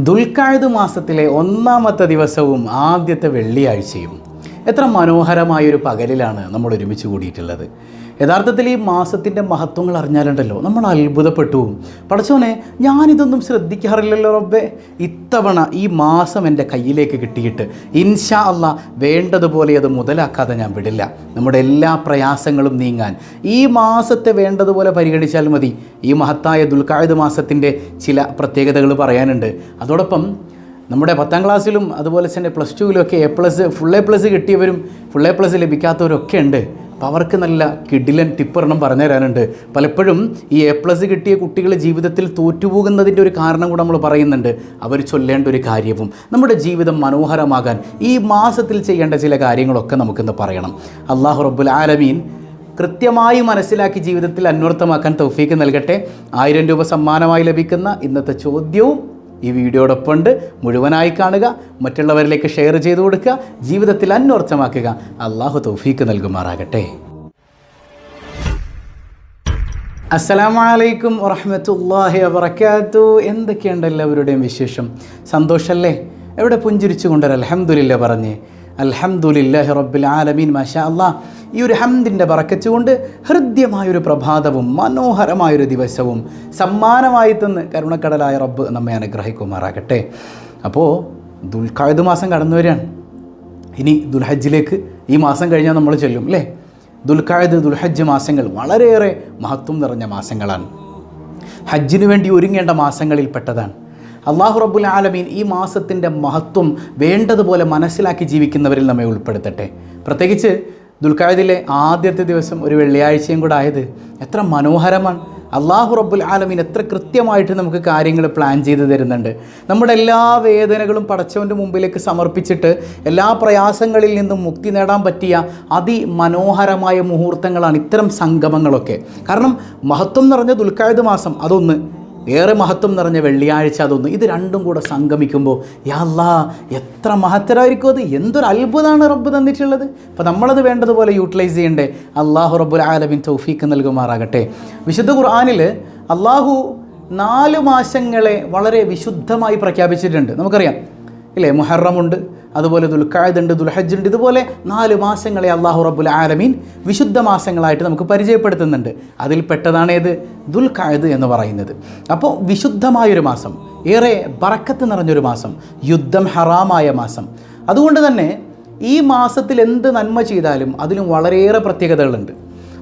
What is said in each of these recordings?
ദുൽഖായത് മാസത്തിലെ ഒന്നാമത്തെ ദിവസവും ആദ്യത്തെ വെള്ളിയാഴ്ചയും. എത്ര മനോഹരമായൊരു പകലിലാണ് നമ്മൾ ഒരുമിച്ച് കൂടിയിട്ടുള്ളത്. യഥാർത്ഥത്തിൽ ഈ മാസത്തിന്റെ മഹത്വങ്ങൾ അറിഞ്ഞാലുണ്ടല്ലോ. നമ്മൾ അത്ഭുതപ്പെട്ടു. പടച്ചോനെ ഞാനിതൊന്നും ശ്രദ്ധിക്കാറില്ലല്ലോ റബ്ബേ. ഇത്തവണ ഈ മാസം എന്റെ കയ്യിലേക്ക് കിട്ടിയിട്ട് ഇൻഷാ അല്ല വേണ്ടതുപോലെ അത് മുതലാക്കാതെ ഞാൻ വിടില്ല. നമ്മുടെ എല്ലാ പ്രയാസങ്ങളും നീങ്ങാൻ. ഈ മാസത്തെ വേണ്ടതുപോലെ പരിഗണിച്ചാൽ മതി. ഈ മഹത്തായ ദുൽഖായത് മാസത്തിന്റെ ചില പ്രത്യേകതകൾ പറയാനുണ്ട്. അതോടൊപ്പം നമ്മുടെ പത്താം ക്ലാസ്സിലും അതുപോലെ തന്നെ പ്ലസ് ടുവിലും ഒക്കെ A plus full A plus കിട്ടിയവരും full A plus ലഭിക്കാത്തവരൊക്കെ ഉണ്ട്. അവർക്ക് നല്ല കിഡിലൻ ടിപ്പറണം പറഞ്ഞു തരാനുണ്ട്. പലപ്പോഴും ഈ എ പ്ലസ് കിട്ടിയ കുട്ടികൾ ജീവിതത്തിൽ തോറ്റുപോകുന്നതിന്റെ ഒരു കാരണം കൂടെ നമ്മൾ പറയുന്നുണ്ട്. അവർ ചൊല്ലേണ്ട ഒരു കാര്യവും നമ്മുടെ ജീവിതം മനോഹരമാകാൻ ഈ മാസത്തിൽ ചെയ്യേണ്ട ചില കാര്യങ്ങളൊക്കെ നമുക്കിന്ന് പറയണം. അള്ളാഹു റബ്ബുൽ ആലമീൻ കൃത്യമായി മനസ്സിലാക്കി ജീവിതത്തിൽ അന്വർത്ഥമാക്കാൻ തൗഫീക്ക് നൽകട്ടെ. ആയിരം രൂപ സമ്മാനമായി ലഭിക്കുന്ന ഇന്നത്തെ ചോദ്യവും ഈ വീഡിയോടൊപ്പം ഉണ്ട് മുഴുവനായി കാണുക മറ്റുള്ളവരിലേക്ക് ഷെയർ ചെയ്തു കൊടുക്കുക ജീവിതത്തിൽ അന്വർത്ഥമാക്കുക. അള്ളാഹു തൗഫീക്ക് നൽകുമാറാകട്ടെ. അസ്സലാമു വറഹമത്തല്ലാഹി വബറകാത്തു. എന്തൊക്കെയുണ്ട് എല്ലാവരുടെയും വിശേഷം? സന്തോഷമല്ലേ എവിടെ പുഞ്ചിരിച്ചു കൊണ്ടൊരു അലഹമുല്ല പറഞ്ഞ്. അൽഹംദുലില്ലാഹി റബ്ബിൽ ആലമീൻ മാഷാ അല്ലാ ഈ ഒരു ഹംദിന്റെ പറക്കച്ചുകൊണ്ട് കൊണ്ട് ഹൃദ്യമായൊരു പ്രഭാതവും മനോഹരമായൊരു ദിവസവും സമ്മാനമായി തന്ന് കരുണക്കടലായ റബ്ബ് നമ്മെ അനുഗ്രഹിക്കുമാറാകട്ടെ. അപ്പോൾ ദുൽഖായത് മാസം കടന്നു വരികയാണ്. ഇനി ദുൽഹജ്ജിലേക്ക് ഈ മാസം കഴിഞ്ഞാൽ നമ്മൾ ചെല്ലും അല്ലേ? ദുൽഖായത് ദുൽഹജ്ജ് മാസങ്ങൾ വളരെയേറെ മഹത്വം നിറഞ്ഞ മാസങ്ങളാണ്. ഹജ്ജിനു വേണ്ടി ഒരുങ്ങേണ്ട മാസങ്ങളിൽ പെട്ടതാണ് അള്ളാഹു റബ്ബുൽ ആലമീൻ ഈ മാസത്തിന്റെ മഹത്വം വേണ്ടതുപോലെ മനസ്സിലാക്കി ജീവിക്കുന്നവരിൽ നമ്മെ ഉൾപ്പെടുത്തട്ടെ. പ്രത്യേകിച്ച് ദുൽഖായതിലെ ആദ്യത്തെ ദിവസം ഒരു വെള്ളിയാഴ്ചയും കൂടെ ആയത് എത്ര മനോഹരമാണ്. അള്ളാഹു റബ്ബുൽ ആലമീൻ എത്ര കൃത്യമായിട്ട് നമുക്ക് കാര്യങ്ങൾ പ്ലാൻ ചെയ്ത് തരുന്നുണ്ട്. നമ്മുടെ എല്ലാ വേദനകളും പടച്ചവന്റെ മുമ്പിലേക്ക് സമർപ്പിച്ചിട്ട് എല്ലാ പ്രയാസങ്ങളിൽ നിന്നും മുക്തി നേടാൻ പറ്റിയ അതിമനോഹരമായ മുഹൂർത്തങ്ങളാണ് ഇത്തരം സംഗമങ്ങളൊക്കെ. കാരണം മഹത്വം നിറഞ്ഞ ദുൽഖായത് മാസം അതൊന്ന്. ഏറെ മഹത്വം നിറഞ്ഞ വെള്ളിയാഴ്ച അതൊന്ന്. ഇത് രണ്ടും കൂടെ സംഗമിക്കുമ്പോൾ യാല്ലാ എത്ര മഹത്തരായിരിക്കും അത്? എന്തൊരു അത്ഭുതമാണ് റബ്ബ് തന്നിട്ടുള്ളത്. അപ്പോൾ നമ്മളത് വേണ്ടതുപോലെ യൂട്ടിലൈസ് ചെയ്യണ്ടേ? അള്ളാഹു റബ്ബുൽ ആലമിൻ തൗഫീക്ക് നൽകുമാറാകട്ടെ. വിശുദ്ധ ഖുർആാനിൽ അള്ളാഹു നാല് മാസങ്ങളെ വളരെ വിശുദ്ധമായി പ്രഖ്യാപിച്ചിട്ടുണ്ട്. നമുക്കറിയാം. ഇല്ലേ? മുഹറമുണ്ട്. അതുപോലെ ദുൽഖായത് ഉണ്ട് ദുൽഹജ് ഉണ്ട്. ഇതുപോലെ നാല് മാസങ്ങളെ അള്ളാഹു റബ്ബുൽ ആലമീൻ വിശുദ്ധ മാസങ്ങളായിട്ട് നമുക്ക് പരിചയപ്പെടുത്തുന്നുണ്ട്. അതിൽ പെട്ടതാണ് ഏത്? ദുൽഖായത് എന്ന് പറയുന്നത്. അപ്പോൾ വിശുദ്ധമായൊരു മാസം ഏറെ ബറക്കത്ത് നിറഞ്ഞൊരു മാസം യുദ്ധം ഹറാമായ മാസം. അതുകൊണ്ട് തന്നെ ഈ മാസത്തിൽ എന്ത് നന്മ ചെയ്താലും അതിലും വളരെയേറെ പ്രത്യേകതകളുണ്ട്.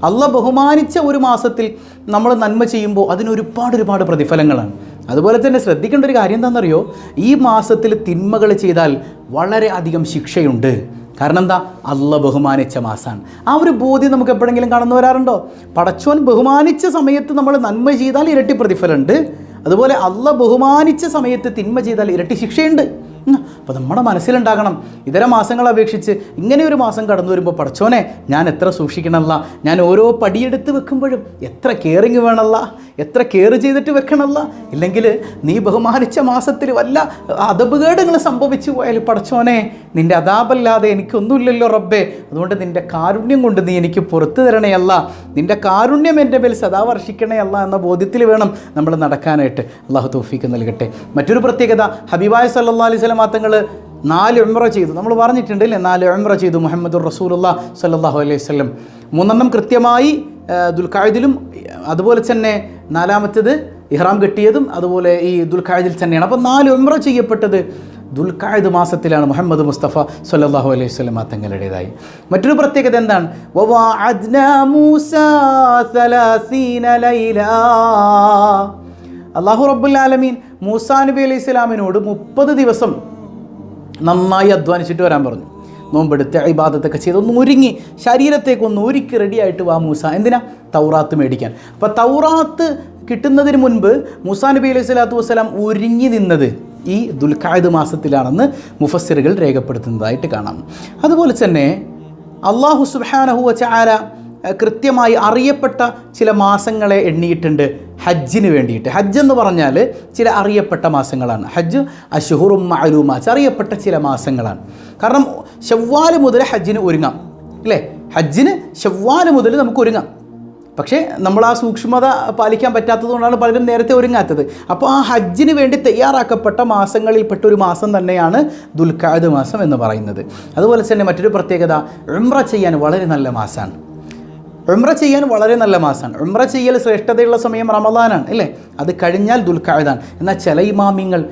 അള്ള ബഹുമാനിച്ച ഒരു മാസത്തിൽ നമ്മൾ നന്മ ചെയ്യുമ്പോൾ അതിനൊരുപാട് ഒരുപാട് പ്രതിഫലങ്ങളാണ്. അതുപോലെ തന്നെ ശ്രദ്ധിക്കേണ്ട ഒരു കാര്യം എന്താണെന്നറിയോ? ഈ മാസത്തിൽ തിന്മകൾ ചെയ്താൽ വളരെ അധികം ശിക്ഷയുണ്ട്. കാരണം എന്താ? അള്ള ബഹുമാനിച്ച മാസമാണ് ആ ഒരു ബോധ്യം നമുക്ക് എപ്പോഴെങ്കിലും കടന്നു വരാറുണ്ടോ? പടച്ചോൻ ബഹുമാനിച്ച സമയത്ത് നമ്മൾ നന്മ ചെയ്താൽ ഇരട്ടി പ്രതിഫലമുണ്ട്. അതുപോലെ അള്ള ബഹുമാനിച്ച സമയത്ത് തിന്മ ചെയ്താൽ ഇരട്ടി ശിക്ഷയുണ്ട്. അപ്പോൾ നമ്മുടെ മനസ്സിലുണ്ടാകണം. ഇതര മാസങ്ങളെ അപേക്ഷിച്ച് ഇങ്ങനെ ഒരു മാസം കടന്നു വരുമ്പോൾ പടച്ചോനെ ഞാൻ എത്ര സൂക്ഷിക്കണമല്ല ഞാൻ ഓരോ പടിയെടുത്ത് വെക്കുമ്പോഴും എത്ര കെയറിങ് വേണമല്ല എത്ര കെയർ ചെയ്തിട്ട് വെക്കണമല്ല ഇല്ലെങ്കിൽ നീ ബഹുമാനിച്ച മാസത്തിൽ വല്ല അതപകേടങ്ങൾ സംഭവിച്ചു പോയാൽ പടച്ചോനെ നിന്റെ അതാപല്ലാതെ എനിക്കൊന്നുമില്ലല്ലോ റബ്ബേ. അതുകൊണ്ട് നിന്റെ കാരുണ്യം കൊണ്ട് നീ എനിക്ക് പുറത്തു തരണയല്ല. നിന്റെ കാരുണ്യം എന്റെ മേൽ സദാ വർഷിക്കണയല്ല എന്ന ബോധ്യത്തിൽ വേണം നമ്മൾ നടക്കാനായിട്ട്. അള്ളാഹു തോഫിക്ക് നൽകട്ടെ. മറ്റൊരു പ്രത്യേകത ഹബീബായ് സല്ലാ അലൈഹി സ്വലം തങ്ങൾ നാല് ഉംറ ചെയ്തു. നമ്മൾ പറഞ്ഞിട്ടുണ്ട് അല്ലേ നാല് ഉംറ ചെയ്തു മുഹമ്മദ് റസൂലുള്ള സല്ലാഹു അലൈഹി വല്ലം മൂന്നെണ്ണം കൃത്യമായി ദുൽഖായുദിലും അതുപോലെ തന്നെ നാലാമത്തേത് ഇഹ്റാം കെട്ടിയതും അതുപോലെ ഈ ദുൽഖായുദിൽ തന്നെയാണ്. അപ്പോൾ നാല് ഉംറ ചെയ്യപ്പെട്ടത് ദുൽഖായുദ് മാസത്തിലാണ് മുഹമ്മദ് മുസ്തഫ സല്ലാഹു അലൈഹി സ്വലം തങ്ങളുടേതായി. മറ്റൊരു പ്രത്യേകത എന്താണ്? വവാഅദ്നാ മൂസ സലാസീന ലൈലാ. അള്ളാഹു റബ്ബുൽ മൂസാ നബി അലൈഹി സ്വലാമിനോട് മുപ്പത് ദിവസം നന്നായി അധ്വാനിച്ചിട്ട് വരാൻ പറഞ്ഞു. നോമ്പെടുത്ത് ഇബാദത്തൊക്കെ ചെയ്ത് ഒന്ന് ഒരുങ്ങി ശരീരത്തേക്ക് ഒന്ന് ഒരുക്കി റെഡിയായിട്ട് വാ മൂസ. എന്തിനാ? തൗറാത്ത് മേടിക്കാൻ. അപ്പോൾ തൗറാത്ത് കിട്ടുന്നതിന് മുൻപ് മൂസാ നബി അലൈഹി സ്വലാത്തു വസ്സലാം ഒരുങ്ങി നിന്നത് ഈ ദുൽഖായത് മാസത്തിലാണെന്ന് മുഫസ്സിറുകൾ രേഖപ്പെടുത്തുന്നതായിട്ട് കാണാം. അതുപോലെ തന്നെ അള്ളാഹു സുബാനഹുവ ചാര കൃത്യമായി അറിയപ്പെട്ട ചില മാസങ്ങളെ എണ്ണിയിട്ടുണ്ട്. ഹജ്ജിന് വേണ്ടിയിട്ട്. ഹജ്ജ് എന്ന് പറഞ്ഞാൽ ചില അറിയപ്പെട്ട മാസങ്ങളാണ്. ഹജ്ജ് അഷുഹുറും മഅലൂമാസ് അറിയപ്പെട്ട ചില മാസങ്ങളാണ്. കാരണം ഷവ്വാൽ മുതൽ ഹജ്ജിന് ഒരുങ്ങാം. അല്ലേ? ഹജ്ജിന് ഷവ്വാൽ മുതൽ നമുക്ക് ഒരുങ്ങാം. പക്ഷേ നമ്മൾ ആ സൂക്ഷ്മത പാലിക്കാൻ പറ്റാത്തതുകൊണ്ടാണ് പലരും നേരത്തെ ഒരുങ്ങാത്തത്. അപ്പോൾ ആ ഹജ്ജിന് വേണ്ടി തയ്യാറാക്കപ്പെട്ട മാസങ്ങളിൽപ്പെട്ട ഒരു മാസം തന്നെയാണ് ദുൽഖാദ് മാസം എന്ന് പറയുന്നത്. അതുപോലെ തന്നെ മറ്റൊരു പ്രത്യേകത ഉംറ ചെയ്യാൻ വളരെ നല്ല മാസമാണ് ഉംറ ചെയ്യാൻ വളരെ നല്ല മാസമാണ്. ഉംറ ചെയ്യൽ ശ്രേഷ്ഠതയുള്ള സമയം റമദാനാണ് അല്ലേ? അത് കഴിഞ്ഞാൽ ദുൽഖായതാണ് എന്നാൽ ചില ഇമാമിങ്ങൾ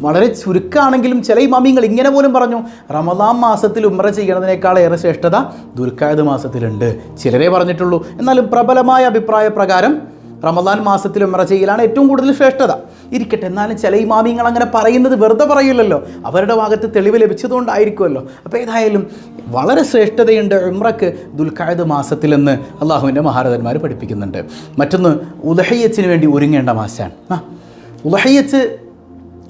വളരെ ചുരുക്കാണെങ്കിലും ചില ഇമാമിങ്ങൾ ഇങ്ങനെ പോലും പറഞ്ഞു റമദാൻ മാസത്തിൽ ഉംറ ചെയ്യുന്നതിനേക്കാൾ ഏറെ ശ്രേഷ്ഠത ദുൽഖായത് മാസത്തിലുണ്ട്. ചിലരെ പറഞ്ഞിട്ടുള്ളൂ. എന്നാലും പ്രബലമായ അഭിപ്രായ പ്രകാരം റമദാൻ മാസത്തിൽ ഉംറ ചെയ്യലാണ് ഏറ്റവും കൂടുതൽ ശ്രേഷ്ഠത. ഇരിക്കട്ടെ. എന്നാലും ചില ഇമാമിങ്ങൾ അങ്ങനെ പറയുന്നത് വെറുതെ പറയില്ലല്ലോ. അവരുടെ ഭാഗത്ത് തെളിവ് ലഭിച്ചതുകൊണ്ടായിരിക്കുമല്ലോ. അപ്പോൾ ഏതായാലും വളരെ ശ്രേഷ്ഠതയുണ്ട് ഉംറക്ക് ദുൽഖായത് മാസത്തിലെന്ന് അള്ളാഹുവിന്റെ മഹാരഥന്മാർ പഠിപ്പിക്കുന്നുണ്ട്. മറ്റൊന്ന് ഉദഹയ്യച്ചിന് വേണ്ടി ഒരുങ്ങേണ്ട മാസമാണ് ആ ഉദഹയ്യച്ച്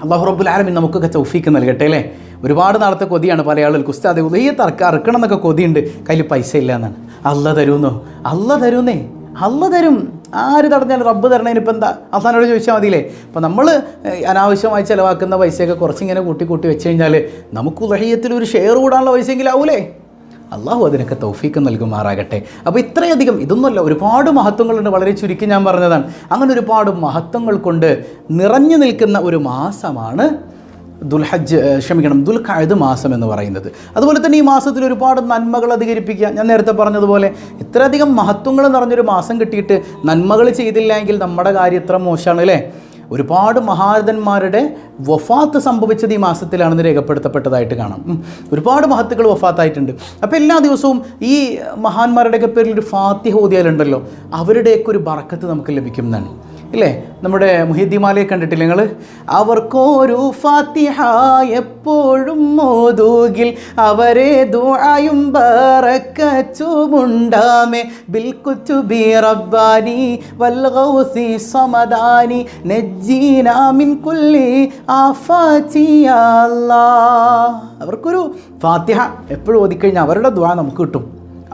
അള്ളാഹു റബ്ബുൽ ആലമീൻ നമുക്കൊക്കെ ചൗഫിക്ക് നൽകട്ടെ അല്ലേ? ഒരുപാട് നാളത്തെ കൊതിയാണ് പല ആളുകൾക്ക് ഉസ്താദെ ഉദയ അറക്ക അറക്കണം എന്നൊക്കെ കൊതിയുണ്ട്. കയ്യിൽ പൈസ ഇല്ല എന്നാണ്. അല്ല തരുന്നോ? അല്ല തരുന്നേ? അല്ല തരും. ആര് തടഞ്ഞാലും റബ്ബ് തരണതിന് ഇപ്പം എന്താ? അവസാനോട് ചോദിച്ചാൽ മതിയില്ലേ? അപ്പോൾ നമ്മൾ അനാവശ്യമായി ചിലവാക്കുന്ന പൈസയൊക്കെ കുറച്ചിങ്ങനെ കൂട്ടി കൂട്ടി വെച്ച് കഴിഞ്ഞാൽ നമുക്ക് ഉദഹയത്തിൽ ഒരു ഷെയർ കൂടാനുള്ള പൈസയെങ്കിലും ആവൂലേ? അള്ളാഹു അതിനൊക്കെ തൗഫീക്ക് നൽകുമാറാകട്ടെ. അപ്പോൾ ഇത്രയധികം ഇതൊന്നുമല്ല ഒരുപാട് മഹത്വങ്ങളുണ്ട്. വളരെ ചുരുക്കി ഞാൻ പറഞ്ഞതാണ്. അങ്ങനെ ഒരുപാട് മഹത്വങ്ങൾ കൊണ്ട് നിറഞ്ഞു നിൽക്കുന്ന ഒരു മാസമാണ് ദുൽഹജ്ജ് ക്ഷമിക്കണം ദുൽഖായത് മാസം എന്ന് പറയുന്നത്. അതുപോലെ തന്നെ ഈ മാസത്തിൽ ഒരുപാട് നന്മകൾ അധികരിപ്പിക്കുക. ഞാൻ നേരത്തെ പറഞ്ഞതുപോലെ ഇത്രയധികം മഹത്വങ്ങൾ നിറഞ്ഞൊരു മാസം കിട്ടിയിട്ട് നന്മകൾ ചെയ്തില്ല എങ്കിൽ നമ്മുടെ കാര്യം ഇത്ര മോശമാണ് അല്ലേ? ഒരുപാട് മഹാരഥന്മാരുടെ വഫാത്ത് സംഭവിച്ചത് ഈ മാസത്തിലാണെന്ന് രേഖപ്പെടുത്തപ്പെട്ടതായിട്ട് കാണാം. ഒരുപാട് മഹത്തുക്കൾ വഫാത്തായിട്ടുണ്ട്. അപ്പോൾ എല്ലാ ദിവസവും ഈ മഹാന്മാരുടെയൊക്കെ പേരിൽ ഒരു ഫാത്തിഹ ഓതിയാലുണ്ടല്ലോ. അവരുടെയൊക്കെ ഒരു ബറക്കത്ത് നമുക്ക് ലഭിക്കും എന്നാണ് ഇല്ലേ നമ്മുടെ മുഹിദ്ദിമാലയെ കണ്ടിട്ടില്ല നിങ്ങൾ അവർക്കൊരു ഫാത്തിഹ എപ്പോഴും മോതൂകിൽ അവരെ ദുആയും ബറക്കച്ചുമുണ്ടാമേ ബിൽ ബി റബ്ബാനി വൽ ഗൗസി സമദാനി നജ്ജീന മിൻ കുല്ലി ആഫാതി യാ അല്ലാഹ്. അവർക്കൊരു ഫാത്തിഹ എപ്പോഴും ഓതിക്കഴിഞ്ഞാൽ അവരുടെ ദുആ നമുക്ക് കിട്ടും.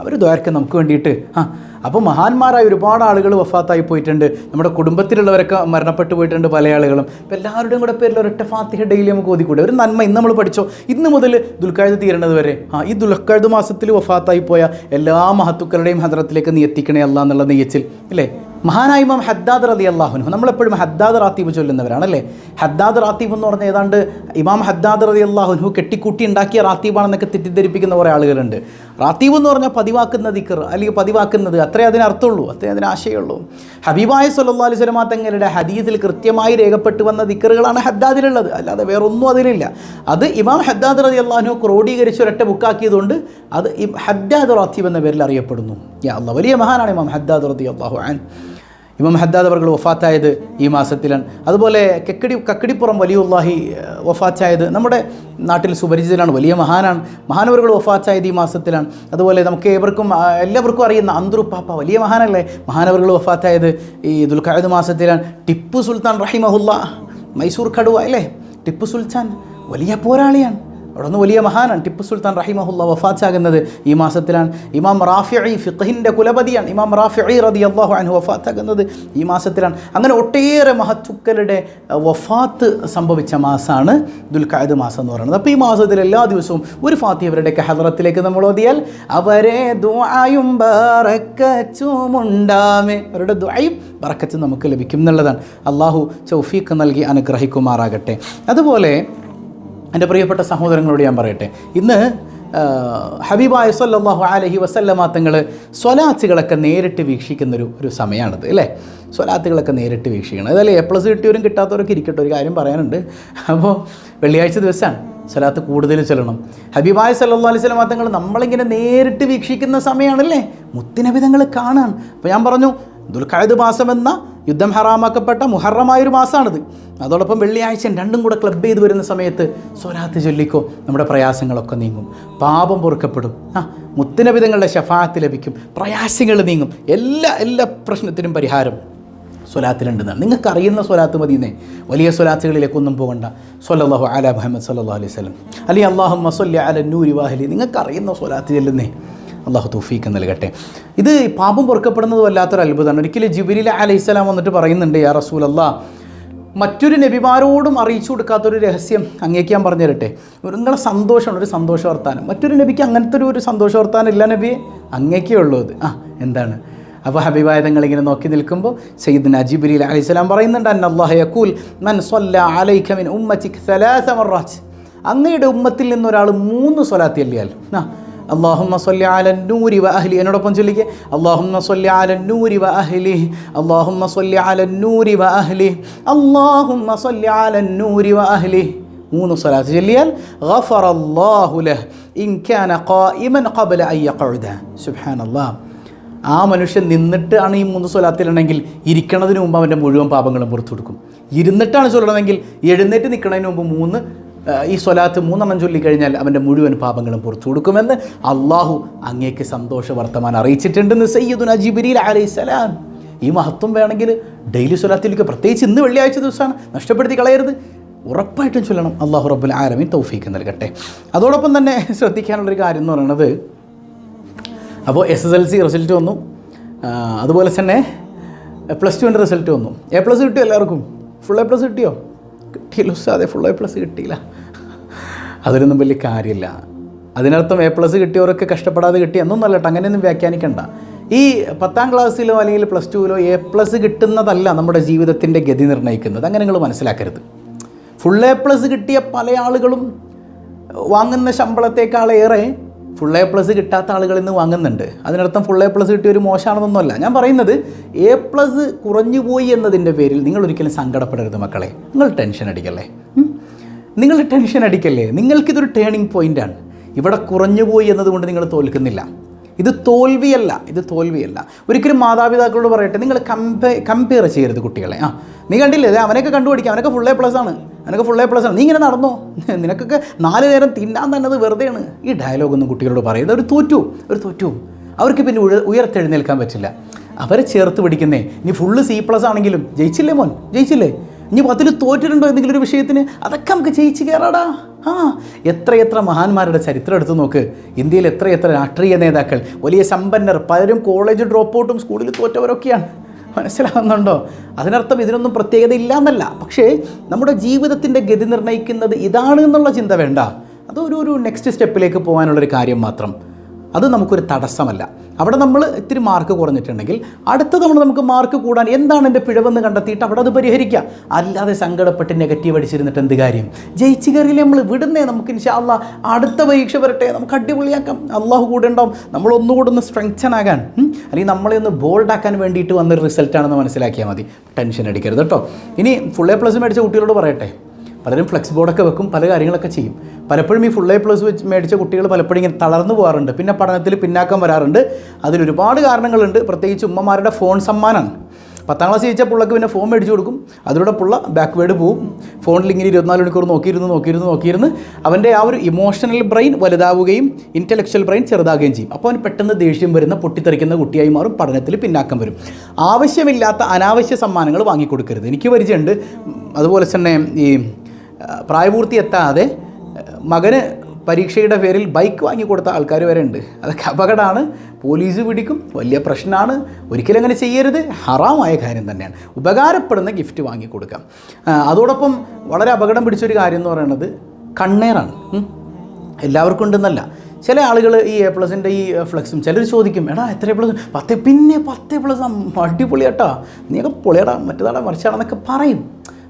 അവർ ദ്വാരക്ക് നമുക്ക് വേണ്ടിയിട്ട്. ആ അപ്പോൾ മഹാന്മാരായ ഒരുപാട് ആളുകൾ വഫാത്തായി പോയിട്ടുണ്ട്. നമ്മുടെ കുടുംബത്തിലുള്ളവരൊക്കെ മരണപ്പെട്ടു പോയിട്ടുണ്ട് പല ആളുകളും. അപ്പോൾ എല്ലാവരുടെയും കൂടെ പേരിൽ ഒരൊറ്റ ഫാത്തിഹ ഡെയിലി നമുക്ക് ഓതിക്കൂടെ. ഒരു നന്മ ഇന്ന് നമ്മൾ പഠിച്ചോ? ഇന്ന് മുതൽ ദുൽഖായത് തീരേണ്ടത് വരെ. ആ ഈ ദുൽഖായത് മാസത്തിൽ വഫാത്തായി പോയ എല്ലാ മഹത്തുക്കളുടെയും ഹദ്രത്തിലേക്ക് നീ എത്തിക്കണേ അല്ല എന്നുള്ള നെയ്യച്ചിൽ. അല്ലേ? മഹാനായ ഇമാം ഹദ്ദാദ് റതി അള്ളാഹുനു നമ്മളെപ്പോഴും ഹദ്ദാദ് റാത്തീബ് ചൊല്ലുന്നവരാണല്ലേ ഹദ്ദാദ് റാത്തീബ് എന്ന് പറഞ്ഞാൽ ഏതാണ്ട് ഇമാം ഹദ്ദാദ് റതി അള്ളാഹുനു കെട്ടിക്കൂട്ടി ഉണ്ടാക്കിയ റാത്തീബാണെന്നൊക്കെ തെറ്റിദ്ധരിപ്പിക്കുന്ന കുറേ ആളുകളുണ്ട്. റാത്തീബ് എന്ന് പറഞ്ഞാൽ പതിവാക്കുന്ന ദിക്കർ അല്ലെങ്കിൽ പതിവാക്കുന്നത് അത്രേ അതിന് അർത്ഥമുള്ളൂ അത്രേ അതിന് ആശയമുള്ളൂ. ഹബീബായ സല്ലാ അലൈഹി സ്വലമാ തങ്ങളുടെ ഹദീസിൽ കൃത്യമായി രേഖപ്പെട്ട് വന്ന ദിക്കറുകളാണ് ഹദ്ദാദിലുള്ളത്. അല്ലാതെ വേറൊന്നും അതിലില്ല. അത് ഇമാം ഹദ്ദാദ് റതി അള്ളാഹു ക്രോഡീകരിച്ച് ഒരൊറ്റ ബുക്കാക്കിയതുകൊണ്ട് അത് ഹദ്ദാദ് റാത്തീബ് എന്ന പേരിൽ അറിയപ്പെടുന്നു. യാ അല്ല വലിയ മഹാനാണ് ഇമാം ഹദ്ദാദ് റതി അള്ളാഹു ആൻ ഇമാം ഹദ്ദാദ് അവർ വഫാത്തായത് ഈ മാസത്തിലാണ്. അതുപോലെ കക്കടി കക്കടിപ്പുറം വലിയുല്ലാഹി ഏഹ്, വഫാത്തായത് നമ്മുടെ നാട്ടിൽ സുപരിചിതനാണ് വലിയ മഹാനാണ്. മഹാനവറുകൾ വഫാത്തായത് ഈ മാസത്തിലാണ്. അതുപോലെ നമുക്ക് ഏവർക്കും എല്ലാവർക്കും അറിയുന്ന അന്തറുപ്പാപ്പ വലിയ മഹാനല്ലേ? മഹാനവറുകൾ വഫാത്തായത് ഈ ദുൽഖായത് മാസത്തിലാണ്. ടിപ്പു സുൽത്താൻ റഹിമഹുല്ല മൈസൂർ കടുവ അല്ലേ? ടിപ്പു സുൽത്താൻ വലിയ പോരാളിയാണ്. അവിടെ നിന്ന് വലിയ മഹാനാണ്. ടിപ്പു സുൽത്താൻ റഹിമഹുല്ല വഫാത്താകുന്നത് ഈ മാസത്തിലാണ്. ഇമാം റാഫിഇ ഫിഖഹിന്റെ കുലപതിയാണ്. ഇമാം റാഫിഇ റതി അള്ളാഹു അനു വഫാത്താകുന്നത് ഈ മാസത്തിലാണ്. അങ്ങനെ ഒട്ടേറെ മഹത്തുക്കളുടെ വഫാത്ത് സംഭവിച്ച മാസമാണ് ദുൽഖായത് മാസം എന്ന് പറയുന്നത്. അപ്പോൾ ഈ മാസത്തിൽ എല്ലാ ദിവസവും ഒരു ഫാത്തി അവരുടെ ഹദറത്തിലേക്ക് നമ്മൾ ഓതിയാൽ അവരെ ദുആയും ബറക്കച്ചുമുണ്ടാമേ അവരുടെ ദുആയും ബറക്കച്ചും നമുക്ക് ലഭിക്കും എന്നുള്ളതാണ്. അള്ളാഹു ചൗഫീഖ് നൽകി അനുഗ്രഹിക്കുമാറാകട്ടെ. അതുപോലെ എന്റെ പ്രിയപ്പെട്ട സഹോദരങ്ങളോട് ഞാൻ പറയട്ടെ. ഇന്ന് ഹബീബായ സല്ലല്ലാഹു അലഹി വസല്ലമ തങ്ങൾ സ്വലാത്തുകളൊക്കെ നേരിട്ട് വീക്ഷിക്കുന്നൊരു ഒരു സമയമാണിത് അല്ലേ? സ്വലാത്തുകളൊക്കെ നേരിട്ട് വീക്ഷിക്കണം. അതല്ലേ എ പ്ലസ് കിട്ടിയവരും കിട്ടാത്തവരൊക്കെ ഇരിക്കട്ടെ ഒരു കാര്യം പറയാനുണ്ട്. അപ്പോൾ വെള്ളിയാഴ്ച ദിവസമാണ് സ്വലാത്ത് കൂടുതൽ ചൊല്ലണം. ഹബീബായ സല്ലല്ലാഹു അലൈഹി തങ്ങൾ നമ്മളിങ്ങനെ നേരിട്ട് വീക്ഷിക്കുന്ന സമയമാണല്ലേ മുത്തിനബിതങ്ങൾ കാണാൻ. അപ്പോൾ ഞാൻ പറഞ്ഞു ദുൽഖായത് മാസം എന്ന യുദ്ധം ഹറാമാക്കപ്പെട്ട മുഹറമായൊരു മാസമാണിത് അതോടൊപ്പം വെള്ളിയാഴ്ച രണ്ടും കൂടെ ക്ലബ് ചെയ്ത് വരുന്ന സമയത്ത് സ്വരാത്ത് ചൊല്ലിക്കോ നമ്മുടെ പ്രയാസങ്ങളൊക്കെ നീങ്ങും. പാപം പൊറുക്കപ്പെടും. ആ മുത്തിനബിതങ്ങളുടെ ശഫാത്ത് ലഭിക്കും. പ്രയാസങ്ങൾ നീങ്ങും. എല്ലാ എല്ലാ പ്രശ്നത്തിനും പരിഹാരം സ്വലാത്തിലുണ്ടെന്നാണ്. നിങ്ങൾക്ക് അറിയുന്ന സ്വലാത്ത് മതിയെന്നേ. വലിയ സ്വലാത്തുകളിലേക്കൊന്നും പോകണ്ട. സൊല്ലാഹു അല മുഹമ്മദ് സല്ലാ അലൈഹി വസല്ലം. അലി അള്ളാഹു മസൊല്ലി അല നൂരി വാഹലി. നിങ്ങൾക്ക് അറിയുന്ന സ്വലാത്ത് ചെല്ലുന്നേ. അള്ളാഹു തൗഫീക്ക് നൽകട്ടെ. ഇത് പാപം പൊറുക്കപ്പെടുന്നത് വല്ലാത്തൊരു അത്ഭുതമാണ്. ഒരിക്കലും ജിബിലി അലൈഹിസ്സലാം വന്നിട്ട് പറയുന്നുണ്ട് യാ റസൂൽ മറ്റൊരു നബിമാരോടും അറിയിച്ചു കൊടുക്കാത്തൊരു രഹസ്യം അങ്ങേക്ക് ഞാൻ പറഞ്ഞു തരട്ടെ. നിങ്ങളെ സന്തോഷമാണ് ഒരു സന്തോഷ വർത്താനം മറ്റൊരു നബിക്ക് അങ്ങനത്തെ ഒരു ഒരു സന്തോഷ വർത്താനം ഇല്ല നബിയെ അങ്ങേക്കേ ഉള്ളൂ അത്. ആ എന്താണ്? അപ്പോൾ ഹബിബായതങ്ങൾ ഇങ്ങനെ നോക്കി നിൽക്കുമ്പോൾ സയ്യിദ് നജീബ് അലൈഹി സ്വലാം പറയുന്നുണ്ട് അള്ളാഹ് യക്കൂൽ മൻ സ്വല്ല അലൈക മിൻ ഉമ്മത്തിക് സലാസ മറാത്ത് അങ്ങയുടെ ഉമ്മത്തിൽ നിന്നൊരാൾ മൂന്ന് സ്വലാത്തി അല്ലിയാൽ അള്ളാഹുമ്മ സൊല്ലി ആലൻ നൂരി വ അഹ്ലി. എന്നോടൊപ്പം ചൊല്ലിക്കുക അള്ളാഹുമ്മ സൊല്ലി ആലൻ നൂരി വ അഹ്ലി. അള്ളാഹുമ്മ സൊല്ലി ആലൻ നൂരി വ അഹ്ലി. അള്ളാഹുമ്മ സൊല്ലി ആലൻ നൂരി വ അഹ്ലി. മൂന്ന് സ്വലാത്ത് ചൊല്ലിയാൽ ഗഫർ അള്ളാഹുല ഇൻഖാന ഇമൻ ഖബല അയ്യ കഴുത സുഹാൻ അള്ളാഹ് ആ മനുഷ്യൻ നിന്നിട്ടാണ് ഈ മൂന്ന് സ്വലാത്തിലുണ്ടെങ്കിൽ ഇരിക്കണതിന് മുമ്പ് അവന്റെ മുഴുവൻ പാപങ്ങളും പുറത്തു കൊടുക്കും. ഇരുന്നിട്ടാണ് ചൊല്ലണമെങ്കിൽ എഴുന്നേറ്റ് നിൽക്കുന്നതിന് മുമ്പ് മൂന്ന് ഈ സ്വലാത്ത് മൂന്നെണ്ണം ചൊല്ലിക്കഴിഞ്ഞാൽ അവന്റെ മുഴുവൻ പാപങ്ങളും പുറത്തു കൊടുക്കുമെന്ന് അള്ളാഹു അങ്ങേക്ക് സന്തോഷ വർത്തമാനം അറിയിച്ചിട്ടുണ്ടെന്ന് സയ്യിദുന ജിബിരിൽ അലൈഹിസ്സലാം ഈ മഹത്വം വേണമെങ്കിൽ ഡെയിലി സ്വലാത്തിലേക്ക് പ്രത്യേകിച്ച് ഇന്ന് വെള്ളിയാഴ്ച ദിവസമാണ്. നഷ്ടപ്പെടുത്തി കളയരുത്. ഉറപ്പായിട്ടും ചൊല്ലണം. അള്ളാഹു റബ്ബുൽ ആലമീൻ തൗഫീക്ക് നൽകട്ടെ. അതോടൊപ്പം തന്നെ ശ്രദ്ധിക്കാനുള്ളൊരു കാര്യം എന്ന് പറയുന്നത് അപ്പോൾ S S L C result വന്നു. അതുപോലെ തന്നെ പ്ലസ് ടുവിന്റെ റിസൾട്ട് വന്നു. എ പ്ലസ് കിട്ടിയോ എല്ലാവർക്കും? ഫുൾ എ പ്ലസ് കിട്ടിയോ? കിട്ടിയില്ല ഉസ്താദെ? ഫുൾ എ പ്ലസ് കിട്ടിയില്ല. അതിനൊന്നും വലിയ കാര്യമില്ല. അതിനർത്ഥം എ പ്ലസ് കിട്ടിയവരൊക്കെ കഷ്ടപ്പെടാതെ കിട്ടി. എന്നൊന്നല്ല കേട്ടോ അങ്ങനെയൊന്നും വ്യാഖ്യാനിക്കണ്ട. ഈ പത്താം ക്ലാസ്സിലോ അല്ലെങ്കിൽ പ്ലസ് ടുവിലോ എ പ്ലസ് കിട്ടുന്നതല്ല നമ്മുടെ ജീവിതത്തിന്റെ ഗതി നിർണയിക്കുന്നത്. അങ്ങനെ നിങ്ങൾ മനസ്സിലാക്കരുത്. ഫുൾ എ പ്ലസ് കിട്ടിയ പല ആളുകളും വാങ്ങുന്ന ശമ്പളത്തേക്കാളേറെ ഫുൾ എ പ്ലസ് കിട്ടാത്ത ആളുകളിൽ നിന്ന് വാങ്ങുന്നുണ്ട്. അതിനർത്ഥം ഫുൾ എ പ്ലസ് കിട്ടിയ ഒരു മോശമാണെന്നൊന്നുമല്ല. ഞാൻ പറയുന്നത് എ പ്ലസ് കുറഞ്ഞു പോയി എന്നതിന്റെ പേരിൽ നിങ്ങൾ ഒരിക്കലും സങ്കടപ്പെടരുത് മക്കളെ. നിങ്ങൾ ടെൻഷൻ അടിക്കല്ലേ? നിങ്ങൾ ടെൻഷൻ അടിക്കല്ലേ? നിങ്ങൾക്കിതൊരു ടേണിംഗ് പോയിന്റാണ് ഇവിടെ കുറഞ്ഞു പോയി എന്നതുകൊണ്ട് നിങ്ങൾ തോൽക്കുന്നില്ല. ഇത് തോൽവിയല്ല ഇത് തോൽവിയല്ല. ഒരിക്കലും മാതാപിതാക്കളോട് പറയട്ടെ നിങ്ങൾ കമ്പെ കമ്പയർ ചെയ്യരുത് കുട്ടികളെ. ആ നീ കണ്ടില്ലേ? അവനൊക്കെ കണ്ടുപിടിക്കാം. അവനൊക്കെ ഫുൾ എ പ്ലസ് ആണ്. അവനൊക്കെ ഫുൾ എ പ്ലസ് ആണ്. നീ ഇങ്ങനെ നടന്നോ? നിനക്കൊക്കെ നാല് നേരം തിന്നാൻ തന്നെ അത് വെറുതെയാണ്. ഈ ഡയലോഗൊന്നും കുട്ടികളോട് പറയുന്നത് ഒരു തോറ്റു. ഒരു തോറ്റു. അവർക്ക് പിന്നെ ഉയ ഉയർത്തെഴുന്നേൽക്കാൻ പറ്റില്ല. അവരെ ചേർത്ത് പിടിക്കുന്നേ. നീ ഫുള്ള് സി പ്ലസ് ആണെങ്കിലും. ജയിച്ചില്ലേ മോൻ? ജയിച്ചില്ലേ? ഇനി പത്തിൽ തോറ്റിട്ടുണ്ടോ എന്തെങ്കിലും ഒരു വിഷയത്തിന്? അതൊക്കെ നമുക്ക് ജയിച്ച് കയറാടാ ആ എത്രയെത്ര മഹാന്മാരുടെ ചരിത്രം എടുത്തു നോക്ക്. ഇന്ത്യയിൽ എത്രയെത്ര രാഷ്ട്രീയ നേതാക്കൾ. വലിയ സമ്പന്നർ. പലരും കോളേജ് ഡ്രോപ്പ് ഔട്ടും സ്കൂളിൽ തോറ്റവരൊക്കെയാണ്. മനസ്സിലാവുന്നുണ്ടോ? അതിനർത്ഥം ഇതിനൊന്നും പ്രത്യേകത ഇല്ല എന്നല്ല പക്ഷേ നമ്മുടെ ജീവിതത്തിന്റെ ഗതി നിർണയിക്കുന്നത് ഇതാണ് എന്നുള്ള ചിന്ത വേണ്ട. അതൊരു ഒരു നെക്സ്റ്റ് സ്റ്റെപ്പിലേക്ക് പോകാനുള്ളൊരു കാര്യം മാത്രം. അത് നമുക്കൊരു തടസ്സമല്ല. അവിടെ നമ്മൾ ഇത്തിരി മാർക്ക് കുറഞ്ഞിട്ടുണ്ടെങ്കിൽ അടുത്ത തവണ നമുക്ക് മാർക്ക് കൂടാൻ എന്താണ് എന്റെ പിഴവെന്ന് കണ്ടെത്തിയിട്ട് അവിടെ അത് പരിഹരിക്കുക അല്ലാതെ സങ്കടപ്പെട്ട് നെഗറ്റീവ് അടിച്ചിരുന്നിട്ട് എന്ത് കാര്യം? ജയിച്ചു കയറിയില്ലേ നമ്മൾ വിടുന്നേ നമുക്ക് ഇൻഷാല്ല അടുത്ത പരീക്ഷ വരട്ടെ. നമുക്ക് അടിപൊളിയാക്കാം. അള്ളാഹു കൂടെ ഉണ്ടാവും. നമ്മൾ ഒന്നുകൂടെ ഒന്ന് സ്ട്രെങ്തൻ ആകാൻ? അല്ലെങ്കിൽ നമ്മളെ ഒന്ന് ബോൾഡാക്കാൻ വേണ്ടിയിട്ട് വന്നൊരു റിസൾട്ടാണെന്ന് മനസ്സിലാക്കിയാൽ മതി. ടെൻഷൻ അടിക്കരുത് കേട്ടോ. ഇനി ഫുൾ എ പ്ലസ് മേടിച്ച കുട്ടികളോട് പറയട്ടെ. പലരും ഫ്ലെക്സ് ബോർഡൊക്കെ വെക്കും പല കാര്യങ്ങളൊക്കെ ചെയ്യും. പലപ്പോഴും ഈ ഫുൾ എ പ്ലസ് വെച്ച് മേടിച്ച കുട്ടികൾ പലപ്പോഴും ഇങ്ങനെ തളർന്നു പോകാറുണ്ട്. പിന്നെ പഠനത്തിൽ പിന്നാക്കം വരാറുണ്ട്. അതിലൊരുപാട് കാരണങ്ങളുണ്ട്. പ്രത്യേകിച്ച് ഉമ്മമാരുടെ ഫോൺ സമ്മാനമാണ് പത്താം ക്ലാസ് ജയിച്ച പുള്ളക്ക് പിന്നെ ഫോൺ മേടിച്ചു കൊടുക്കും. അതിലൂടെ പുള്ള ബാക്ക്വേഡ് പോവും. ഫോണിൽ ഇങ്ങനെ ഇരുപത്തിനാല് മണിക്കൂർ നോക്കിയിരുന്നു നോക്കിയിരുന്നു നോക്കിയിരുന്നു അവന്റെ ആ ഒരു ഇമോഷണൽ ബ്രെയിൻ വലുതാവുകയും ഇന്റലക്ച്വൽ ബ്രെയിൻ ചെറുതാകുകയും ചെയ്യും. അപ്പോൾ അവൻ പെട്ടെന്ന് ദേഷ്യം വരുന്ന പൊട്ടിത്തെറിക്കുന്ന കുട്ടിയായി മാറും. പഠനത്തിൽ പിന്നാക്കം വരും. ആവശ്യമില്ലാത്ത അനാവശ്യ സമ്മാനങ്ങൾ വാങ്ങിക്കൊടുക്കരുത്. എനിക്ക് പരിചയമുണ്ട്. അതുപോലെ തന്നെ ഈ പ്രായപൂർത്തി എത്താതെ മകന് പരീക്ഷയുടെ പേരിൽ ബൈക്ക് വാങ്ങി കൊടുത്ത ആൾക്കാർ വരെ ഉണ്ട്. അതൊക്കെ അപകടമാണ് പോലീസ് പിടിക്കും. വലിയ പ്രശ്നമാണ് ഒരിക്കലും അങ്ങനെ ചെയ്യരുത്. ഹറാമായ കാര്യം തന്നെയാണ്. ഉപകാരപ്പെടുന്ന ഗിഫ്റ്റ് വാങ്ങി കൊടുക്കാം അതോടൊപ്പം വളരെ അപകടം പിടിച്ചൊരു കാര്യം എന്ന് പറയുന്നത് കണ്ണേറാണ്. എല്ലാവർക്കും ഉണ്ടെന്നല്ല. ചില ആളുകൾ ഈ എ പ്ലസിന്റെ ഈ ഫ്ലെക്സും ചിലർ ചോദിക്കും എടാ എത്ര എ പ്ലസ് പത്ത് പിന്നെ പത്ത് എ പ്ലസ് അടിപൊളിയാട്ടാ. നീയൊക്കെ പൊളിയടാ. മറ്റേതാടാ മറിച്ചാണെന്നൊക്കെ പറയും.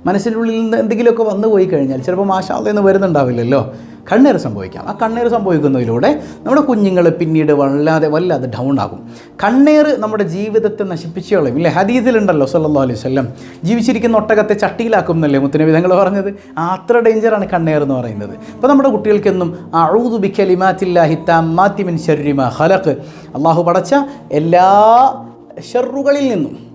മനസ്സിന്റെ ഉള്ളിൽ നിന്ന് എന്തെങ്കിലുമൊക്കെ വന്നു പോയി കഴിഞ്ഞാൽ ചിലപ്പോൾ മാഷാതെന്ന് വരുന്നുണ്ടാവില്ലല്ലോ. കണ്ണീർ സംഭവിക്കാം. ആ കണ്ണീർ സംഭവിക്കുന്നതിലൂടെ നമ്മുടെ കുഞ്ഞുങ്ങൾ പിന്നീട് വല്ലാതെ വല്ലാതെ ഡൗൺ ആകും. കണ്ണീർ നമ്മുടെ ജീവിതത്തെ നശിപ്പിച്ചു കളയും ഇല്ലേ? ഹദീസിലുണ്ടല്ലോ സല്ലല്ലാഹു അലൈഹി വസല്ലം. ജീവിച്ചിരിക്കുന്ന ഒട്ടകത്തെ ചട്ടിയിലാക്കും എന്നല്ലേ മുത്തനബി തങ്ങൾ പറഞ്ഞത്? അത്ര ഡേഞ്ചറാണ് കണ്ണീർ എന്ന് പറയുന്നത്. അപ്പോൾ നമ്മുടെ കുട്ടികൾക്കെന്നും അഊദു ബിക്കലിമാത്തില്ലാഹി തമ്മാത്തി മിൻ ശർരി മാ ഖലഖ്. അള്ളാഹു പടച്ച എല്ലാ ഷെറുകളിൽ നിന്നും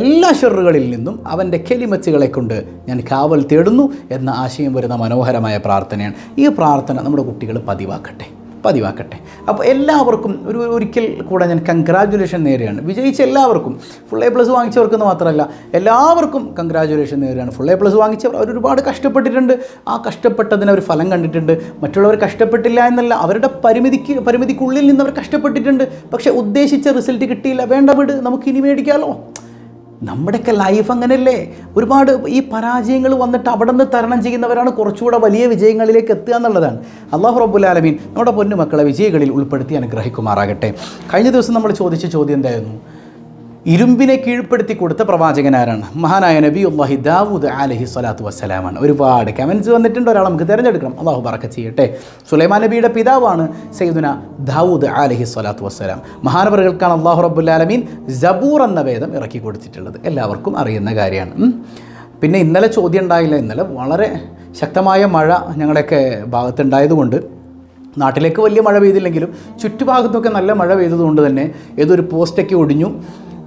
എല്ലാ ഷെറുകളിൽ നിന്നും അവന്റെ കെലിമച്ചുകളെ കൊണ്ട് ഞാൻ കാവൽ തേടുന്നു എന്ന ആശയം വരുന്ന മനോഹരമായ പ്രാർത്ഥനയാണ്. ഈ പ്രാർത്ഥന നമ്മുടെ കുട്ടികൾ പതിവാക്കട്ടെ പതിവാക്കട്ടെ. അപ്പോൾ എല്ലാവർക്കും ഒരു ഒരിക്കൽ കൂടെ ഞാൻ കൺഗ്രാജുലേഷൻ നേരെയാണ് വിജയിച്ച എല്ലാവർക്കും ഫുൾ എ പ്ലസ് വാങ്ങിച്ചവർക്കെന്ന് മാത്രമല്ല എല്ലാവർക്കും കൺഗ്രാജുലേഷൻ നേരെയാണ് ഫുൾ എ പ്ലസ് വാങ്ങിച്ചവർ അവർ ഒരുപാട് കഷ്ടപ്പെട്ടിട്ടുണ്ട്. ആ കഷ്ടപ്പെട്ടതിന് അവർ ഫലം കണ്ടിട്ടുണ്ട്. മറ്റുള്ളവർ കഷ്ടപ്പെട്ടില്ല എന്നല്ല അവരുടെ പരിമിതിക്ക് പരിമിതിക്കുള്ളിൽ നിന്ന് അവർ കഷ്ടപ്പെട്ടിട്ടുണ്ട്. പക്ഷേ ഉദ്ദേശിച്ച റിസൾട്ട് കിട്ടിയില്ല. വേണ്ട വീട് നമുക്ക് ഇനി മേടിക്കാമല്ലോ നമ്മുടെയൊക്കെ ലൈഫ് അങ്ങനെയല്ലേ? ഒരുപാട് ഈ പരാജയങ്ങൾ വന്നിട്ട് അവിടെ നിന്ന് തരണം ചെയ്യുന്നവരാണ് കുറച്ചുകൂടെ വലിയ വിജയങ്ങളിലേക്ക് എത്തുക എന്നുള്ളതാണ്. അള്ളാഹു റബ്ബുൽ ആലമീൻ നമ്മുടെ പൊന്നു മക്കളെ വിജയികളിൽ ഉൾപ്പെടുത്തി അനുഗ്രഹിക്കുമാറാകട്ടെ. കഴിഞ്ഞ ദിവസം നമ്മൾ ചോദിച്ച ചോദ്യം എന്തായിരുന്നു? ഇരുമ്പിനെ കീഴ്പ്പെടുത്തി കൊടുത്ത പ്രവാചകൻ ആരാണ്? മഹാനായ നബി അള്ളാഹി ദാവൂദ് അലഹി സ്വലാത്തു വസ്സലാമാണ്. ഒരുപാട് കമൻസ് വന്നിട്ടുണ്ട്. ഒരാൾ നമുക്ക് തിരഞ്ഞെടുക്കണം. അള്ളാഹു പറക്ക ചെയ്യട്ടെ. സുലൈമാൻ നബിയുടെ പിതാവാണ് സൈദുന ദാവൂദ് അലഹി സ്വലാത്തു വസ്സലാം. മഹാനവറുകൾക്കാണ് അള്ളാഹു റബ്ബുല്ലാലമീൻ ജബൂർ എന്ന വേദം ഇറക്കി കൊടുത്തിട്ടുള്ളത്. എല്ലാവർക്കും അറിയുന്ന കാര്യമാണ്. പിന്നെ ഇന്നലെ ചോദ്യം ഉണ്ടായില്ല. ഇന്നലെ വളരെ ശക്തമായ മഴ ഞങ്ങളുടെയൊക്കെ ഭാഗത്തുണ്ടായതുകൊണ്ട് നാട്ടിലേക്ക് വലിയ മഴ പെയ്തില്ലെങ്കിലും ചുറ്റുഭാഗത്തൊക്കെ നല്ല മഴ പെയ്തതുകൊണ്ട് തന്നെ ഏതൊരു പോസ്റ്റൊക്കെ ഒടിഞ്ഞു.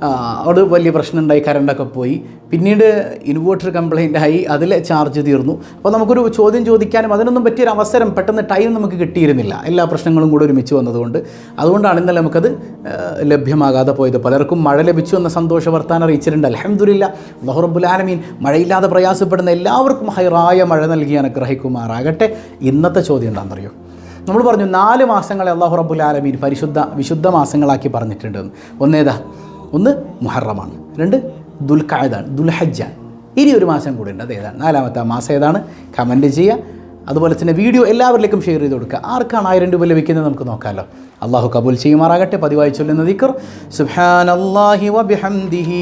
അവിടെ വലിയ പ്രശ്നം ഉണ്ടായി കറണ്ടൊക്കെ പോയി. പിന്നീട് ഇൻവേർട്ടർ കംപ്ലൈന്റ് ആയി അതിൽ ചാർജ് തീർന്നു. അപ്പോൾ നമുക്കൊരു ചോദ്യം ചോദിക്കാനും അതിനൊന്നും പറ്റിയൊരു അവസരം പെട്ടെന്ന് ടൈം നമുക്ക് കിട്ടിയിരുന്നില്ല. എല്ലാ പ്രശ്നങ്ങളും കൂടെ ഒരുമിച്ച് വന്നതുകൊണ്ട്. അതുകൊണ്ടാണ് ഇന്നലെ നമുക്കത് ലഭ്യമാകാതെ പോയത്. പലർക്കും മഴ ലഭിച്ചു എന്ന സന്തോഷ വർത്താനം അറിയിച്ചിട്ടുണ്ട്. അലഹമുല്ല ലഹുറബുലാലമീൻ മഴയില്ലാതെ പ്രയാസപ്പെടുന്ന എല്ലാവർക്കും ഹൈറായ മഴ നൽകി അനുഗ്രഹിക്കുമാറാകട്ടെ. ഇന്നത്തെ ചോദ്യം എന്താണെന്നറിയോ? നമ്മൾ പറഞ്ഞു നാല് മാസങ്ങളെ അള്ളാഹു റബ്ബുൽ ആലമീൻ പരിശുദ്ധ വിശുദ്ധ മാസങ്ങളാക്കി പറഞ്ഞിട്ടുണ്ട്. ഒന്നേതാ? ഒന്ന് മുഹറമാണ്. രണ്ട് ദുൽഖായതാണ് ദുൽഹജ്ജാണ് ഇനി ഒരു മാസം കൂടെ ഉണ്ട്. അത് ഏതാണ്? നാലാമത്തെ മാസം ഏതാണ്? കമന്റ് ചെയ്യുക. അതുപോലെ തന്നെ വീഡിയോ എല്ലാവരിലേക്കും ഷെയർ ചെയ്ത് കൊടുക്കുക. ആർക്കാണ് ആയിരം രൂപ ലഭിക്കുന്നത് നമുക്ക് നോക്കാമല്ലോ. അള്ളാഹു കബൂൽ ചെയ്യുമാറാകട്ടെ. പതിവായി ചൊല്ലുന്ന ദിക്കർ സുഹാൻ സുബ്ഹാനല്ലാഹി വബിഹംദിഹി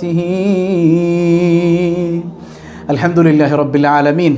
الحمد لله رب العالمين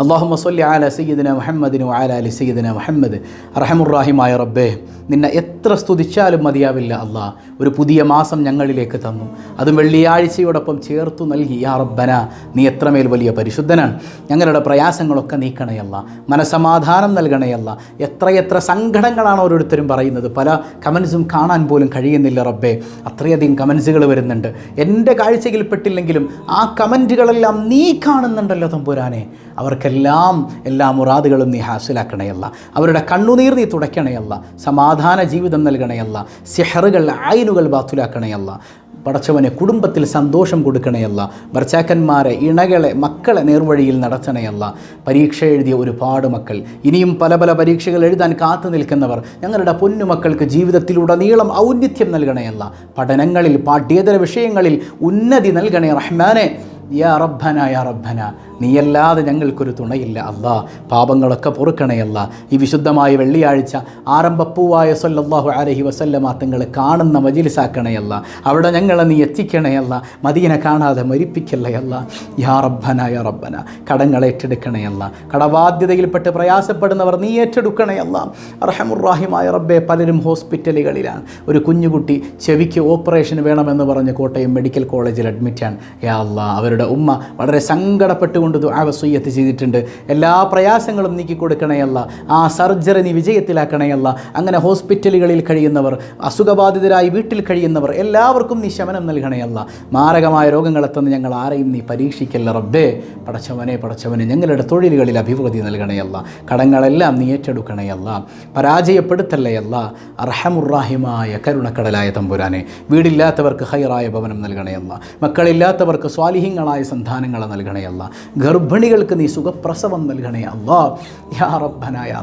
اللهم صل على سيدنا محمد وعلى ال سيدنا محمد അർഹമുറാഹിമായ റബ്ബേ നിന്നെ എത്ര സ്തുതിച്ചാലും മതിയാവില്ല അല്ലാ. ഒരു പുതിയ മാസം ഞങ്ങളിലേക്ക് തന്നു. അതും വെള്ളിയാഴ്ചയോടൊപ്പം ചേർത്തു നൽകി യാ റബ്ബന നീ എത്രമേൽ വലിയ പരിശുദ്ധനാണ്. ഞങ്ങളുടെ പ്രയാസങ്ങളൊക്കെ നീക്കണയല്ല മനസമാധാനം നൽകണയല്ല എത്രയെത്ര സങ്കടങ്ങളാണ് ഓരോരുത്തരും പറയുന്നത്. പല കമൻസും കാണാൻ പോലും കഴിയുന്നില്ല റബ്ബേ. അത്രയധികം കമൻസുകൾ വരുന്നുണ്ട്. എന്റെ കാഴ്ചയിൽപ്പെട്ടില്ലെങ്കിലും ആ കമന്റുകളെല്ലാം നീ കാണുന്നുണ്ടല്ലോ തമ്പുരാനെ. അവർക്കെല്ലാം എല്ലാ മുറാദുകളും നീ ഹാസിലാക്കണയല്ല അവരുടെ കണ്ണുനീർ നീ തുടയ്ക്കണയല്ല സമാധാന ജീവിതം നൽകണയല്ല സിഹറുകൾ ആയിനുകൾ ബാത്തുലാക്കണയല്ല പടച്ചവനെ കുടുംബത്തിൽ സന്തോഷം കൊടുക്കണയല്ല ഭർച്ചാക്കന്മാരെ ഇണകളെ മക്കളെ നേർവഴിയിൽ നടത്തണയല്ല പരീക്ഷ എഴുതിയ ഒരുപാട് മക്കൾ. ഇനിയും പല പല പരീക്ഷകൾ എഴുതാൻ കാത്തു നിൽക്കുന്നവർ ഞങ്ങളുടെ പൊന്നുമക്കൾക്ക് ജീവിതത്തിലുടനീളം ഔന്നിത്യം നൽകണയല്ല പഠനങ്ങളിൽ പാഠ്യേതര വിഷയങ്ങളിൽ ഉന്നതി നൽകണേ റഹ്മാനെ. യാ റബ്ബന യാ റബ്ബന. നീയല്ലാതെ ഞങ്ങൾക്കൊരു തുണയില്ല അല്ലാ പാപങ്ങളൊക്കെ പൊറുക്കണയല്ല ഈ വിശുദ്ധമായ വെള്ളിയാഴ്ച ആരംഭപ്പൂവായ സല്ലല്ലാഹു അലഹി വസല്ലമ തങ്ങളെ കാണുന്ന മജിലിസാക്കണയല്ല അവിടെ ഞങ്ങളെ നീ എത്തിക്കണയല്ല മദീന കാണാതെ മരിപ്പിക്കല്ലയല്ല യാ റബ്ബന യാ റബ്ബന. കടങ്ങൾ ഏറ്റെടുക്കണയല്ല കടബാധ്യതയിൽപ്പെട്ട് പ്രയാസപ്പെടുന്നവർ നീ ഏറ്റെടുക്കണയല്ല അർഹമുറാഹിമായ റബ്ബെ പലരും ഹോസ്പിറ്റലുകളിലാണ്. ഒരു കുഞ്ഞുകുട്ടി ചെവിക്ക് ഓപ്പറേഷൻ വേണമെന്ന് പറഞ്ഞ് കോട്ടയം മെഡിക്കൽ കോളേജിൽ അഡ്മിറ്റാണ്. യാ അല്ല അവരുടെ ഉമ്മ വളരെ സങ്കടപ്പെട്ടുകൊണ്ട് ദുആവസുയ്യത്ത് ചെയ്തിട്ടുണ്ട്. എല്ലാ പ്രയാസങ്ങളും നീക്കി കൊടുക്കണയല്ല ആ സർജറി നീ വിജയത്തിലാക്കണയല്ല അങ്ങനെ ഹോസ്പിറ്റലുകളിൽ കഴിയുന്നവർ അസുഖബാധിതരായി വീട്ടിൽ കഴിയുന്നവർ എല്ലാവർക്കും നീ ശമനം നൽകണയല്ല മാരകമായ രോഗങ്ങളെ തന്ന് ഞങ്ങൾ ആരെയും നീ പരീക്ഷിക്കല്ല റബ്ബേ. പടച്ചവനെ പടച്ചവനെ ഞങ്ങളുടെ തൊഴിലുകളിൽ അഭിവൃദ്ധി നൽകണയല്ല കടങ്ങളെല്ലാം നീ ഏറ്റെടുക്കണയല്ല പരാജയപ്പെടുത്തല്ലയല്ല അർഹമുറാഹിമായ കരുണക്കടലായ തമ്പുരാനെ. വീടില്ലാത്തവർക്ക് ഹൈറായ ഭവനം നൽകണയല്ല മക്കളില്ലാത്തവർക്ക് സ്വാലിഹ്യങ്ങളായ സന്താനങ്ങളെ നൽകണയല്ല ഗർഭിണികൾക്ക് നീ സുഖപ്രസവം നൽകണേ യാ റബ്ബന യാ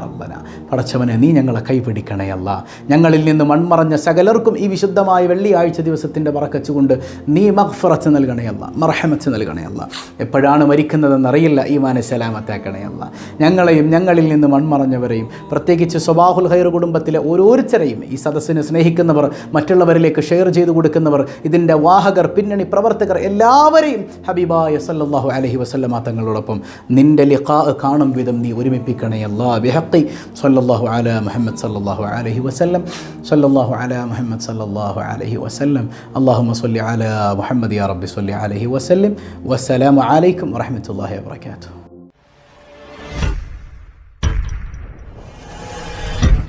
പടച്ചവനെ നീ ഞങ്ങളെ കൈപിടിക്കണേ കൈപിടിക്കണയല്ല ഞങ്ങളിൽ നിന്ന് മൺമറഞ്ഞ സകലർക്കും ഈ വിശുദ്ധമായ വെള്ളിയാഴ്ച ദിവസത്തിന്റെ പറക്കച്ചുകൊണ്ട് നീ മഗ്ഫറത്ത് നൽകണയല്ല നൽകണേ നൽകണയല്ല എപ്പോഴാണ് മരിക്കുന്നതെന്നറിയില്ല ഈ സലാമത്താക്കണേ അല്ല. ഞങ്ങളെയും ഞങ്ങളിൽ നിന്ന് മൺമറഞ്ഞവരെയും പ്രത്യേകിച്ച് സ്വബാഹുൽ ഹൈർ കുടുംബത്തിലെ ഓരോരുത്തരെയും ഈ സദസ്സിനെ സ്നേഹിക്കുന്നവർ മറ്റുള്ളവരിലേക്ക് ഷെയർ ചെയ്തു കൊടുക്കുന്നവർ ഇതിന്റെ വാഹകർ പിന്നണി പ്രവർത്തകർ എല്ലാവരെയും ഹബീബായ സല്ലാഹു അലഹി വസല്ലമ തങ്ങളോടൊപ്പം നിന്റെ ലിഖാ കാണും വിധം നീ ഒരുമിപ്പിക്കണേ അല്ലാ. ബിഹഖി സല്ലല്ലാഹു അല മുഹമ്മദ് സല്ലല്ലാഹു അലൈഹി വസല്ലം. സല്ലല്ലാഹു അല മുഹമ്മദ് സല്ലല്ലാഹു അലൈഹി വസല്ലം. അല്ലാഹുമ്മ സല്ലി അല മുഹമ്മദ് യാ റബ്ബി സല്ലി അലൈഹി വസല്ലം. വസ്സലാമു അലൈക്കും വറഹ്മത്തുള്ളാഹി വബറകാതുഹു.